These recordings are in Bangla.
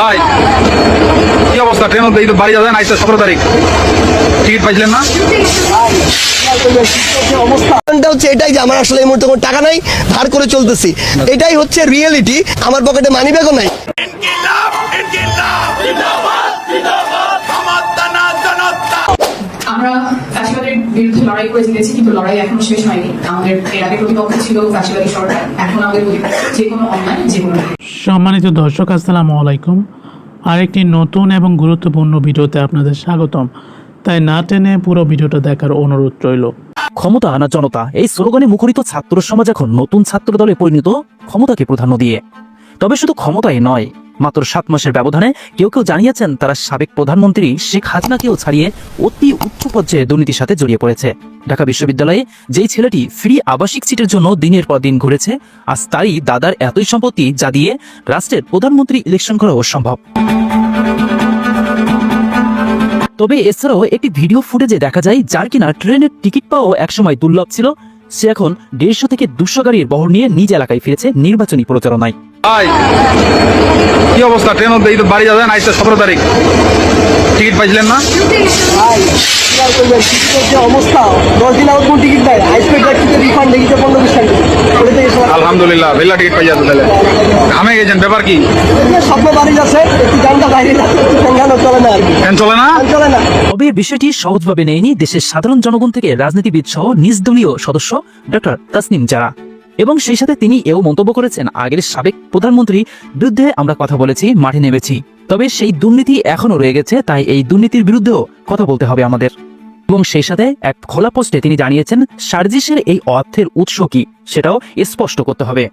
ভাই, কি অবস্থা? ট্রেন এই তো বাড়ি যাবেন আইসা সতেরো তারিখ। টিকিট পাইছিলেন না? কারণটা হচ্ছে এটাই যে আমার আসলে এই মুহূর্তে কোনো টাকা নাই, ধার করে চলতেছি। এটাই হচ্ছে রিয়েলিটি আমার পকেটে মানি ব্যাগও নাই। বিরুদ্ধে লড়াই করে জিতেছি কিন্তু লড়াই এখনও শেষ হয়নি। আমাদের এর আগে প্রতিপক্ষ ছিল ফ্যাসিবাদী সরকার এখন আমাদের প্রতিপক্ষ যে কোনো অন্যায় যে কোনো সম্মানিত দর্শক আসসালামু আলাইকুম। আরেকটি নতুন এবং গুরুত্বপূর্ণ ভিডিওতে আপনাদের স্বাগতম। তাই না টেনে পুরো ভিডিওটা দেখার অনুরোধ রইল। ক্ষমতা আনা জনতা এই স্লোগানে মুখরিত ছাত্র সমাজ এখন নতুন ছাত্র দলে পরিণত ক্ষমতাকে প্রাধান্য দিয়ে। তবে শুধু ক্ষমতায় নয়, মাত্র সাত মাসের ব্যবধানে কেউ কেউ জানিয়েছেন তারা সাবেক প্রধানমন্ত্রী শেখ হাসিনাকেও ছাড়িয়ে অতি উচ্চ পর্যায়ে দুর্নীতির সাথে জড়িয়ে পড়েছে। ঢাকা বিশ্ববিদ্যালয়ে যেই ছেলেটি ফ্রি আবাসিক সিটের জন্য দিনের পর দিন ঘুরেছে, আজ তারই দাদার এতই সম্পত্তি যা দিয়ে রাষ্ট্রের প্রধানমন্ত্রী ইলেকশন করা অসম্ভব। তবে এছাড়াও একটি ভিডিও ফুটেজে দেখা যায়, যার কিনা ট্রেনের টিকিট পাওয়াও একসময় দুর্লভ ছিল। সে এখন দেড়শো থেকে দুশো গাড়ির বহর নিয়ে নিজ এলাকায় ফিরেছে নির্বাচনী প্রচারণায়। ভাই কি অবস্থা? ট্রেন এই তো বাড়ি যাবেন আইসা সতেরো তারিখ। টিকিট পাইছিলেন না? যে অবস্থা দশ দিন আউট কোন টিকিট দেয়? রিফান্ড পনেরো বিশ আলহামদুলিল্লাহ ভেলা টিকিট পাই তাহলে। ঘামে গেছেন ব্যাপার কি? স্বপ্ন বাড়ি যাচ্ছে একটু গানটা বাইরে চলে না ফ্যান চলে না? চলে না। তবে বিষয়টি সহজভাবে নেয়নি দেশের সাধারণ জনগণ থেকে রাজনীতিবিদ সহ নিজ দলীয় সদস্য ডক্টর তাসনিম জারা। এবং সেই সাথে তিনি এও মন্তব্য করেছেন, আগের সাবেক প্রধানমন্ত্রী বিরুদ্ধে আমরা কথা বলেছি, মাঠে নেমেছি। তবে সেই দুর্নীতি এখনও রয়ে গেছে, তাই এই দুর্নীতির বিরুদ্ধেও কথা বলতে হবে আমাদের। এবং সেই সাথে এক খোলা পোস্টে তিনি জানিয়েছেন, সার্জিসের এই অর্থের উৎস কি, সেটাও স্পষ্ট করতে হবে।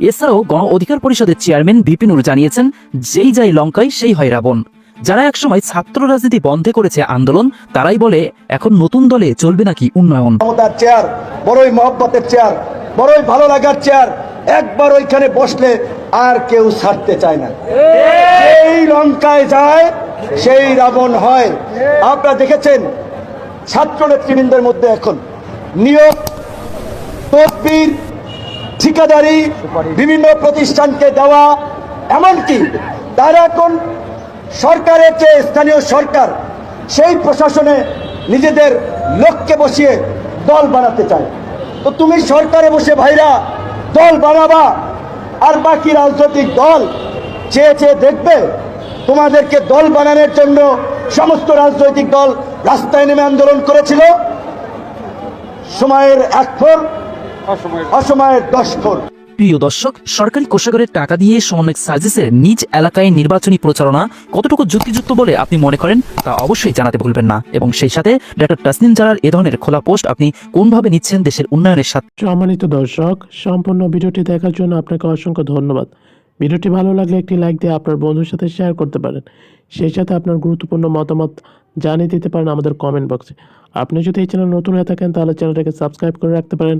এছাড়াও গণ অধিকার পরিষদের চেয়ারম্যান বিপিনুর জানিয়েছেন, যেই যাই লঙ্কায় সেই হয় রাবণ। যারা একসময় ছাত্র রাজনীতি বন্ধে করেছে আন্দোলন, তারাই বলে, এখন নতুন দলে চলবে নাকি উন্নয়ন? চেয়ার, বড়ই মহব্বতের চেয়ার। বড়ই ভালো লাগার চেয়ার। একবার ওইখানে বসলে আর কেউ ছাড়তে চায় না। সেই লঙ্কায় যায়, সেই রাবণ হয়। আপনারা দেখেছেন ছাত্র নেতৃবৃন্দের মধ্যে এখন নিয়োগ, তদবির, ঠিকাদারি, বিভিন্ন প্রতিষ্ঠানকে দেওয়া, এমনকি তারা এখন সরকারের যে স্থানীয় সরকার, সেই প্রশাসনে নিজেদের লোককে বসিয়ে দল বানাতে চায়। তো তুমি সরকারে বসে ভাইরা দল বানাবা আর বাকি রাজনৈতিক দল চেয়ে চেয়ে দেখবে তোমাদেরকে দল বানানোর জন্য সমস্ত রাজনৈতিক দল রাস্তায় নেমে আন্দোলন করেছিল। সময়ের এক ফোর অসময়ের দশ ফোর প্রিয় দর্শক, সরকারি কোষাগারের টাকা দিয়ে সমন্বয়ক সার্জিসের নিজ এলাকায় নির্বাচনী প্রচারণা কতটুকু যুক্তিযুক্ত বলে আপনি মনে করেন তা অবশ্যই জানাতে ভুলবেন না। এবং সেই সাথে ডক্টর তাসনিম জারার এ ধরনের খোলা পোস্ট আপনি কোনভাবে নিচ্ছেন দেশের উন্নয়নের সাথে সম্মানিত দর্শক, সম্পূর্ণ ভিডিওটি দেখার জন্য আপনাকে অসংখ্য ধন্যবাদ। ভিডিওটি ভালো লাগলে একটি লাইক দিয়ে আপনার বন্ধুর সাথে শেয়ার করতে পারেন। সেই সাথে আপনার গুরুত্বপূর্ণ মতামত জানিয়ে দিতে পারেন আমাদের কমেন্ট বক্সে। আপনি যদি এই চ্যানেল নতুন হয়ে থাকেন, তাহলে চ্যানেলটাকে সাবস্ক্রাইব করে রাখতে পারেন।